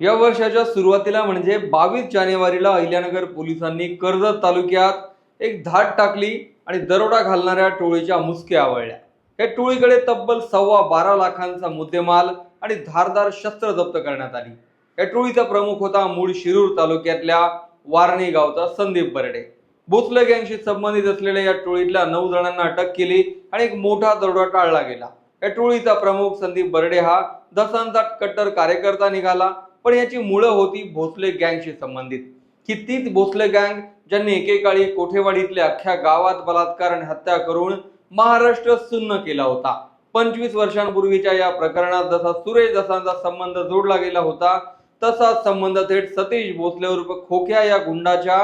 या वर्षाच्या सुरुवातीला म्हणजे बावीस जानेवारीला अहिल्यानगर पोलिसांनी कर्जत तालुक्यात एक धाट टाकली आणि दरोडा घालणाऱ्या टोळीच्या मुसक्या आवळल्या. या टोळीकडे तब्बल सव्वा बारा लाखांचा मुद्देमाल आणि धारदार शस्त्र जप्त करण्यात आली. या टोळीचा प्रमुख होता मूळ शिरूर तालुक्यातल्या वारणी गावचा संदीप बर्डे. भोसले गँगशी संबंधित असलेल्या या टोळीतल्या नऊ जणांना अटक केली आणि एक मोठा दरोडा टाळला गेला. या टोळीचा प्रमुख संदीप बर्डे हा दसांचा कट्टर कार्यकर्ता निघाला पण याची मुळं होती भोसले गँगशी संबंधित. ही तीच भोसले गँग ज्यांनी एकेकाळी कोठेवाडीतल्या अख्ख्या गावात बलात्कार आणि हत्या करून महाराष्ट्र सुन्न केला होता. पंचवीस वर्षांपूर्वीच्या या प्रकरणात जसा सुरेश दसांचा संबंध जोडला गेला होता तसाच संबंध थेट सतीश भोसले उर्फ खोक्या या गुंडाच्या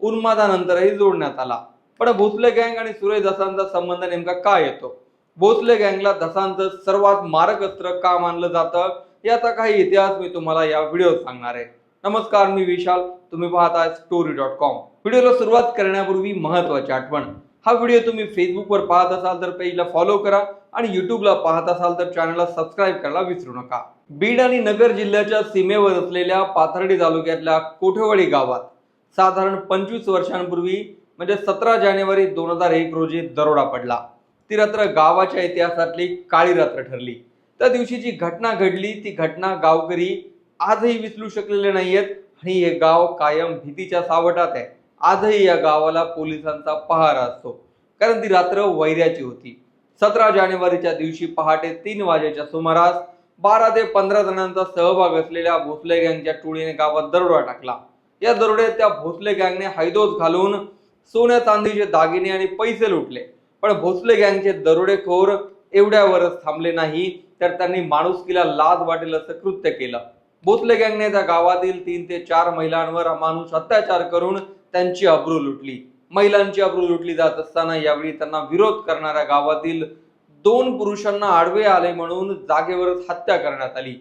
उन्मादानंतरही जोडण्यात आला. पण भोसले गँग आणि सुरेश दसांचा संबंध नेमका काय येतो? भोसले गँगला दसांचं सर्वात मारक अस्त्र का मानलं जातं याचा काही इतिहास मी तुम्हाला या व्हिडिओत सांगणार आहे. नमस्कार मी विशाल. तुम्ही पाहताय स्टोरी डॉट कॉम व्हिडिओला सुरुवात करण्यापूर्वी महत्वाची आठवण. हा व्हिडिओ तुम्ही फेसबुकवर पाहत असाल तर पेजला फॉलो करा आणि युट्यूबला पाहत असाल तर चॅनलला सबस्क्राईब करायला विसरू नका. बीड आणि नगर जिल्ह्याच्या सीमेवर असलेल्या पाथर्डी तालुक्यातल्या कोठेवाडी गावात साधारण पंचवीस वर्षांपूर्वी म्हणजे सतरा जानेवारी दोन हजार एक रोजी दरोडा पडला. ती रात्र गावाच्या इतिहासातली काळी रात्र ठरली. त्या दिवशी जी घटना घडली ती घटना गावकरी आजही विसरू शकलेले नाहीयेत आणि हे गाव कायम भीतीच्या सावटात आहे. आजही या गावाला पोलिसांचा पहारा असतो. कारण ती रात्र वैऱ्याची होती. सतरा जानेवारीच्या दिवशी पहाटे तीन वाजेच्या सुमारास बारा ते पंधरा जणांचा सहभाग असलेल्या भोसले गँगच्या टोळीने गावात दरोडा टाकला. या दरोड्यात त्या भोसले गँगने हैदोस घालून सोन्या चांदीचे दागिने आणि पैसे लुटले. पण भोसले गँगचे दरोडेखोर एवढ्यावरच थांबले नाही. तर त्यांनी माणुसकीला लाज वाटेल असं कृत्य केलं. बोतले गँगने त्या गावातील तीन ते चार महिलांवर अमानुष अत्याचार करून त्यांची अब्रू लुटली. महिलांची अब्रू लुटली जात असताना यावेळी त्यांना विरोध करणाऱ्या गावातील दोन पुरुषांना आडवे आले म्हणून जागेवरच हत्या करण्यात आली.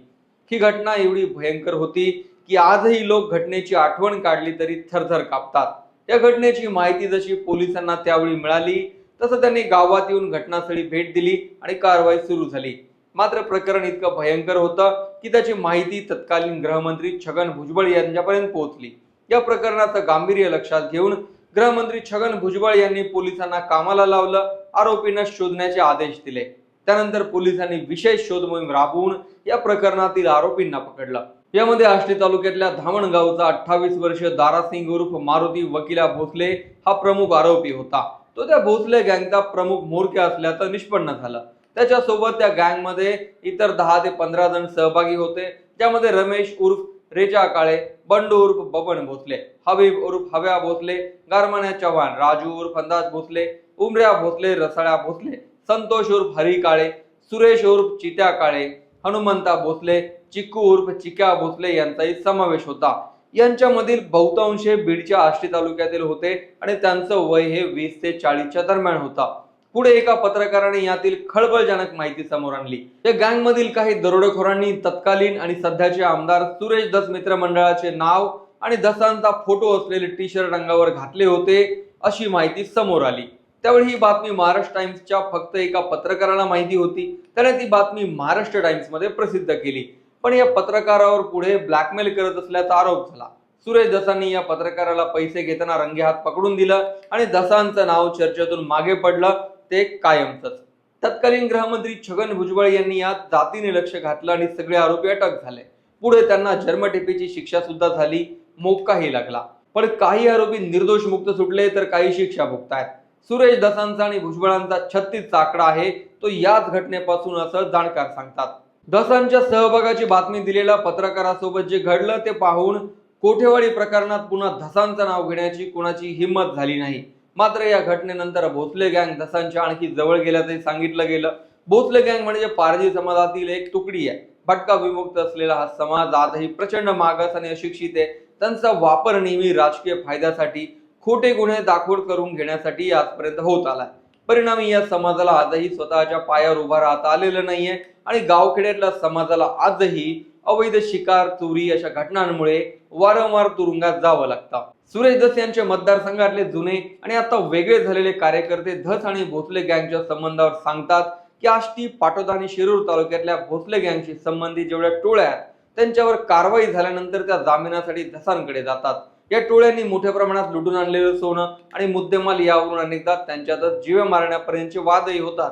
ही घटना एवढी भयंकर होती की आजही लोक घटनेची आठवण काढली तरी थरथर कापतात. या घटनेची माहिती जशी पोलिसांना त्यावेळी मिळाली तसं त्यांनी गावात येऊन घटनास्थळी भेट दिली आणि कारवाई सुरू झाली. मात्र प्रकरण इतकं भयंकर होतं की त्याची माहिती तत्कालीन गृहमंत्री छगन भुजबळ यांच्यापर्यंत पोहोचली. या प्रकरणाचं गांभीर्य लक्षात घेऊन गृहमंत्री छगन भुजबळ यांनी पोलिसांना कामाला लावलं आरोपींना शोधण्याचे आदेश दिले. त्यानंतर पोलिसांनी विशेष शोध मोहीम राबवून या प्रकरणातील आरोपींना पकडलं. यामध्ये आष्टी तालुक्यातल्या धामणगावचा अठ्ठावीस वर्ष दारासिंग उर्फ मारुती वकिला भोसले हा प्रमुख आरोपी होता. तो त्या भोसले गँगचा प्रमुख म्होरक्या असल्याचं निष्पन्न झालं. त्याच्यासोबत त्या गँगमध्ये इतर दहा ते पंधरा जण सहभागी होते ज्यामध्ये रमेश उर्फ रेजा काळे बंडू उर्फ बबन भोसले हबीब उर्फ हव्या भोसले गारमान्या चव्हाण राजू उर्फ अंदाज भोसले उमऱ्या भोसले रसाळ्या भोसले संतोष उर्फ हरी काळे सुरेश उर्फ चित्या काळे हनुमंता भोसले चिक्कू उर्फ चिक्या भोसले यांचाही समावेश होता. यांच्यामधील बहुतांश बीडच्या आष्टी तालुक्यातील होते आणि त्यांचं वय हे वीस ते चाळीसच्या दरम्यान होता. पुढे एका पत्रकाराने यातील खळबळजनक माहिती समोर आणली. या गँग मधील काही दरोडेखोरांनी तत्कालीन आणि सध्याचे आमदार सुरेश दस मित्र मंडळाचे नाव आणि दसांचा फोटो असलेले टी शर्ट अंगावर घातले होते अशी माहिती समोर आली. त्यावेळी ही बातमी महाराष्ट्र टाइम्सच्या फक्त एका पत्रकाराला माहिती होती. त्याने ती बातमी महाराष्ट्र टाइम्समध्ये प्रसिद्ध केली. पण या पत्रकारावर पुढे ब्लॅकमेल करत असल्याचा आरोप झाला. सुरेश दसांनी या पत्रकाराला पैसे घेताना रंगे हात पकडून दिलं आणि दसांचं नाव चर्चेतून मागे पडलं. ते कायमच तत्कालीन गृहमंत्री छगन भुजबळ यांनी यात जातीने लक्ष घातलं आणि सगळे आरोपी अटक झाले. पुढे त्यांना जन्मठेपेची शिक्षा सुद्धा झाली मोक्काही लागला. पण काही आरोपी निर्दोष मुक्त सुटले तर काही शिक्षा भोगतायत. सुरेश दसांचा आणि भुजबळांचा छत्तीसचा आकडा आहे तो याच घटनेपासून असं जाणकार सांगतात. दसांच्या सहभागाची बातमी दिलेल्या पत्रकारासोबत जे घडलं ते पाहून कोठेवाडी प्रकरणात पुन्हा धसांचं नाव घेण्याची कुणाची हिंमत झाली नाही. मात्र या घटनेनंतर भोसले गँग धसांच्या आणखी जवळ गेल्याचंही सांगितलं गेलं. भोसले गँग म्हणजे पारजी समाजातील एक तुकडी आहे. भटका विमुक्त असलेला हा समाज आजही प्रचंड मागास आणि अशिक्षित आहे. त्यांचा वापर नेहमी राजकीय फायद्यासाठी खोटे गुन्हे दाखवून करून घेण्यासाठी आजपर्यंत होत आलाय. परिणामी या समाजाला आजही स्वतःच्या पायावर उभा राहता आलेलं नाहीये आणि गावखेड्यातल्या समाजाला आजही अवैध शिकार चोरी अशा घटनांमुळे वारंवार तुरुंगात जावं लागतं. सुरेश धस यांचे मतदारसंघातले जुने आणि आता वेगळे झालेले कार्यकर्ते धस आणि भोसले गँगच्या संबंधावर सांगतात की आष्टी पाटोदा आणि शिरूर तालुक्यातल्या भोसले गँगशी संबंधित जेवढ्या टोळ्या त्यांच्यावर कारवाई झाल्यानंतर त्या जामिनासाठी धसांकडे जातात. या टोळ्यांनी मोठ्या प्रमाणात लुटून आणलेलं सोनं आणि मुद्देमाल यावरून अनेकदा त्यांच्यातच जीवे मारण्यापर्यंतचे वादही होतात.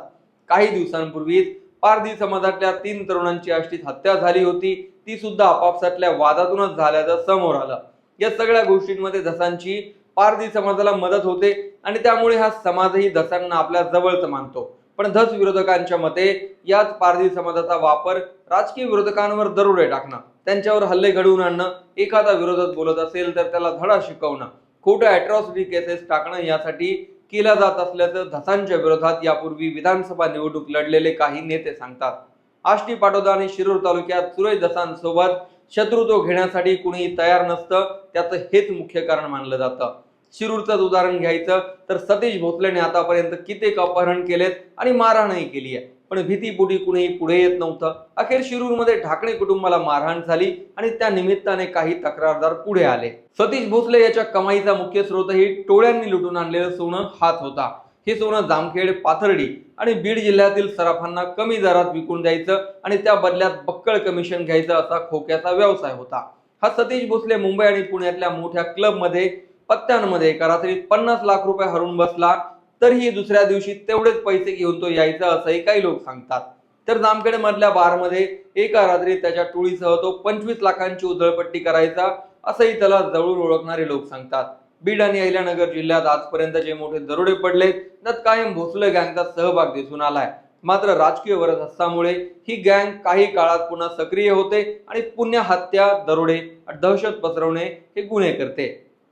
काही दिवसांपूर्वीच पारधी समाजातल्या तीन तरुणांची आष्टीत हत्या झाली होती. ती सुद्धा आपापसातल्या वादातूनच झाल्याचं समोर आलं. या सगळ्या गोष्टींमध्ये धसांची पारधी समाजाला मदत होते आणि त्यामुळे हा समाजही धसांना आपल्या जवळच मानतो. पण धस विरोधकांच्या मते याच पारधी समाजाचा वापर राजकीय विरोधकांवर दरोडे टाकणं त्यांच्यावर हल्ले घडवून आणणं एखादा विरोधक बोलत असेल तर त्याला धडा शिकवणं खोटं अॅट्रॉसिटी केसेस टाकणं यासाठी केला जात असल्याचं धसांच्या विरोधात यापूर्वी विधानसभा निवडणूक लढलेले काही नेते सांगतात. आष्टी पाटोदा आणि शिरूर तालुक्यात सुरय दसांसोबत शत्रुत्व घेण्यासाठी कुणीही तयार नसतं त्याचं हेच मुख्य कारण मानलं जातं. शिरूरचं उदाहरण घ्यायचं तर सतीश भोसलेने आतापर्यंत कित्येक अपहरण केलेत आणि मारहाणही केली आहे पण भीतीपोटी कुणीही पुढे येत नव्हतं. अखेर शिरूरमध्ये ढाकणे कुटुंबाला मारहाण झाली आणि त्या निमित्ताने काही तक्रारदार पुढे आले. सतीश भोसले याच्या कमाईचा मुख्य स्रोतही टोळ्यांनी लुटून आणलेलं सोनं हाच होता. हे सोनं जामखेड पाथर्डी आणि बीड जिल्ह्यातील सराफांना कमी दरात विकून द्यायचं आणि त्या बदल्यात बक्कळ कमिशन घ्यायचं असा खोक्याचा व्यवसाय होता. हा सतीश भोसले मुंबई आणि पुण्यातल्या मोठ्या क्लबमध्ये पत्त्यांमध्ये एका रात्रीत पन्नास लाख रुपये हरून बसला. तरीही दुसऱ्या दिवशी तेवढेच पैसे घेऊन तो यायचा असंही काही लोक सांगतात. तर जामखेड मधल्या बारमध्ये एका रात्री त्याच्या टोळीसह तो पंचवीस लाखांची उधळपट्टी करायचा असंही त्याला जवळून ओळखणारे लोक सांगतात. बीड आणि अहिल्यानगर जिल्ह्यात आजपर्यंत जे मोठे दरोडे पडले त्यात कायम भोसले गँगचा सहभाग दिसून आलाय. मात्र राजकीय वरदहस्तामुळे ही गँग काही काळात पुन्हा सक्रिय होते आणि पुण्य हत्या दरोडे दहशत पसरवणे हे गुन्हे करते.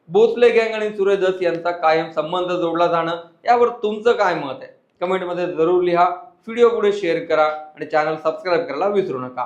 बोचले गँग आणि सुरेश दस यांचा कायम संबंध जोडला जाणं यावर तुमचं काय मत आहे? कमेंटमध्ये जरूर लिहा व्हिडिओ पुढे शेअर करा आणि चॅनल सबस्क्राईब करायला विसरू नका.